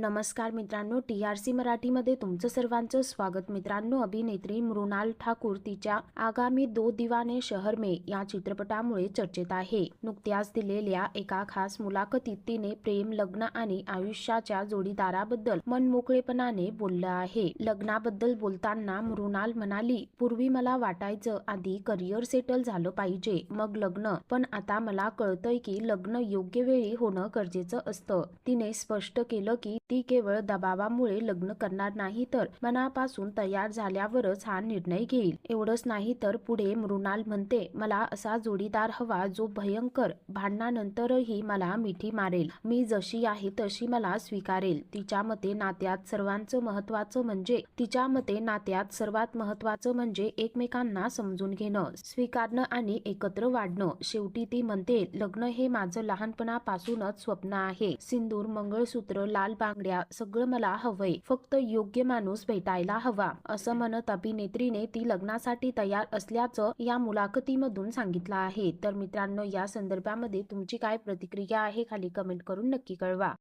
नमस्कार मित्रांनो T R C मराठीमध्ये तुमचं सर्वांचं स्वागत. मित्रांनो अभिनेत्री मृणाल ठाकूर तिच्या आगामी दो दिवाने शहर मे या चित्रपटामुळे चर्चेत आहे. नुकत्याच दिलेल्या एका खास मुलाखतीत तिने प्रेम लग्न आणि आयुष्याच्या जोडीदाराबद्दल मनमोकळेपणाने बोललं आहे. लग्नाबद्दल बोलताना मृणाल म्हणाली पूर्वी मला वाटायचं आधी करिअर सेटल झालं पाहिजे मग लग्न. पण आता मला कळतंय की लग्न योग्य वेळी होणं गरजेचं असतं. तिने स्पष्ट केलं की ती केवळ दबावामुळे लग्न करणार नाही तर मनापासून तयार झाल्यावरच हा निर्णय घेईल. एवढंच नाही तर पुढे मृणाल म्हणते मला असा जोडीदार हवा जो भयंकर भांडणानंतरही मला मिठी मारेल. मी जशी आहे तशी मला स्वीकारेल. तिच्या मते नात्यात सर्वांचं महत्वाचं म्हणजे तिच्या मते नात्यात सर्वात महत्वाचं म्हणजे एकमेकांना समजून घेणं स्वीकारणं आणि एकत्र वाढणं. शेवटी ती म्हणते लग्न हे माझं लहानपणापासूनच स्वप्न आहे. सिंदूर मंगळसूत्र लाल बांगड्या सगळं मला हवंय. फक्त योग्य माणूस भेटायला हवा असं म्हणत अभिनेत्रीने ती लग्नासाठी तयार असल्याचं या मुलाखतीमधून सांगितलं आहे. तर मित्रांनो या संदर्भामध्ये तुमची काय प्रतिक्रिया आहे खाली कमेंट करून नक्की कळवा.